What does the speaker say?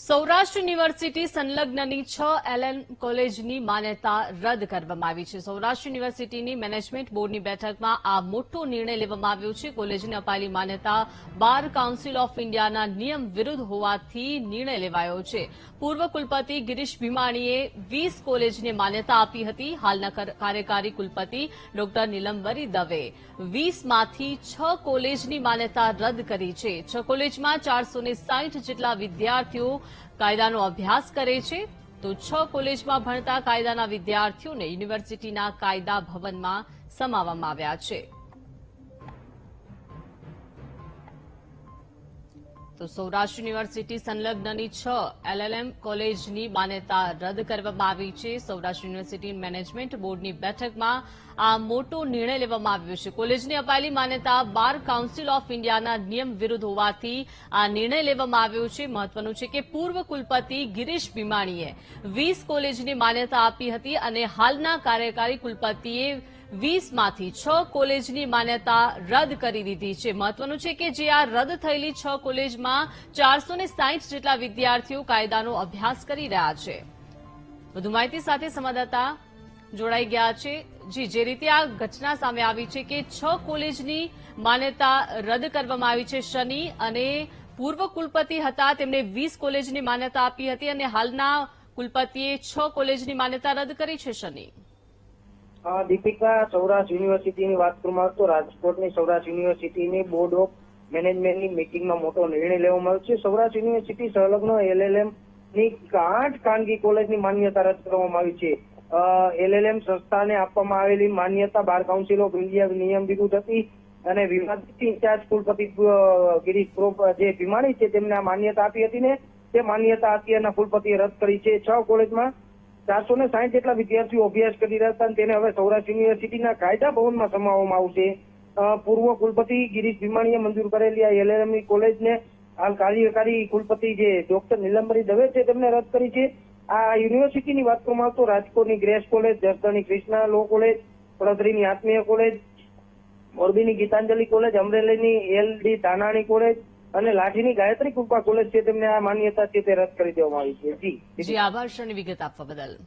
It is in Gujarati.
સૌરાષ્ટ્ર યુનિવર્સિટી સંલગ્નની છ એલએન કોલેજની માન્યતા રદ કરવામાં આવી છે. સૌરાષ્ટ્ર યુનિવર્સિટીની મેનેજમેન્ટ બોર્ડની બેઠકમાં આ મોટો નિર્ણય લેવામાં આવ્યો છે. કોલેજને અપાયેલી માન્યતા બાર કાઉન્સિલ ઓફ ઇન્ડિયાના નિયમ વિરુદ્ધ હોવાથી નિર્ણય લેવાયો છે. પૂર્વ કુલપતિ ગિરીશ ભીમાણીએ વીસ કોલેજને માન્યતા આપી હતી. હાલના કાર્યકારી કુલપતિ ડોક્ટર નીલંબરી દવે વીસમાંથી છ કોલેજની માન્યતા રદ કરી છે. છ કોલેજમાં ચારસો જેટલા વિદ્યાર્થીઓ કાયદાનો અભ્યાસ કરે છે, તો છ કોલેજમાં ભણતા કાયદાના વિદ્યાર્થીઓને યુનિવર્સિટીના કાયદા ભવનમાં સમાવવામાં આવ્યા છે. તો સૌરાષ્ટ્ર યુનિવર્સિટી સંલગ્નની છ એલએલએમ કોલેજની માન્યતા રદ કરવામાં આવી છે. સૌરાષ્ટ્ર યુનિવર્સિટી મેનેજમેન્ટ બોર્ડની બેઠકમાં આ મોટો નિર્ણય લેવામાં આવ્યો છે. કોલેજને અપાયેલી માન્યતા બાર કાઉન્સિલ ઓફ ઇન્ડિયાના નિયમ વિરુદ્ધ હોવાથી આ નિર્ણય લેવામાં આવ્યો છે. મહત્વનું છે કે પૂર્વ કુલપતિ ગિરીશ ભીમાણીએ વીસ કોલેજની માન્યતા આપી હતી અને હાલના કાર્યકારી કુલપતિએ વીસમાંથી છ કોલેજની માન્યતા રદ કરી દીધી છે. મહત્વનું છે કે જે આ રદ થયેલી છ કોલેજમાં ચારસો સાઠ જેટલા વિદ્યાર્થીઓ કાયદાનો અભ્યાસ કરી રહ્યા છે. વધુ માહિતી સાથે સંવાદદાતા જોડાઈ ગયા છે. જી, જે રીતે આ ઘટના સામે આવી છે કે છ કોલેજની માન્યતા રદ કરવામાં આવી છે શનિ અને પૂર્વ કુલપતિ હતા. તેમણે વીસ કોલેજની માન્યતા આપી હતી અને હાલના કુલપતિએ છ કોલેજની માન્યતા રદ કરી છે શનિ. દીપિકા સૌરાષ્ટ્ર યુનિવર્સિટીની વાત કરવામાં તો રાજકોટની સૌરાષ્ટ્ર યુનિવર્સિટીની બોર્ડ ઓફ મેનેજમેન્ટની મિટિંગમાં મોટો નિર્ણય લેવામાં આવ્યો છે. સૌરાષ્ટ્ર યુનિવર્સિટી સંલગ્ન એલએલએમની આઠ ખાનગી કોલેજની માન્યતા રદ કરવામાં આવી છે. એલએલએમ સંસ્થાને આપવામાં આવેલી માન્યતા બાર કાઉન્સિલ ઓફ ઇન્ડિયા નિયમ વિરુદ્ધ હતી અને વિવાદિત ઇન્ચાર્જ કુલપતિ ગિરીશ પ્રોપ, જે ભીમાણી છે, તેમને આ માન્યતા આપી હતી ને તે માન્યતા અત્યારના કુલપતિએ રદ કરી છે. છ કોલેજમાં ચારસો ને સાહીઠ જેટલા વિદ્યાર્થીઓ અભ્યાસ કરી રહ્યા હતા તેને હવે સૌરાષ્ટ્ર યુનિવર્સિટીના કાયદા ભવનમાં સમાવવામાં આવશે. પૂર્વ કુલપતિ ગિરીશ ભીમાણીએ મંજૂર કરેલી આ એલએમઈ કોલેજને હાલ કાર્યકારી કુલપતિ જે ડોક્ટર નીલંબરી દવે છે તેમને રદ કરી છે. આ યુનિવર્સિટીની વાત કરવામાં આવે તો રાજકોટની ગ્રેસ કોલેજ, જસદણની કૃષ્ણા લો કોલેજ, વડોદરીની આત્મીય કોલેજ, મોરબીની ગીતાંજલિ કોલેજ, અમરેલીની એલ ડી તાનાણી કોલેજ અને લાઠીની ગાયત્રી કૃપા કોલેજ છે તેમને આ માન્યતા છે તે રદ કરી દેવામાં આવી છે. જી. જી, આભાર વિગત આપવા બદલ.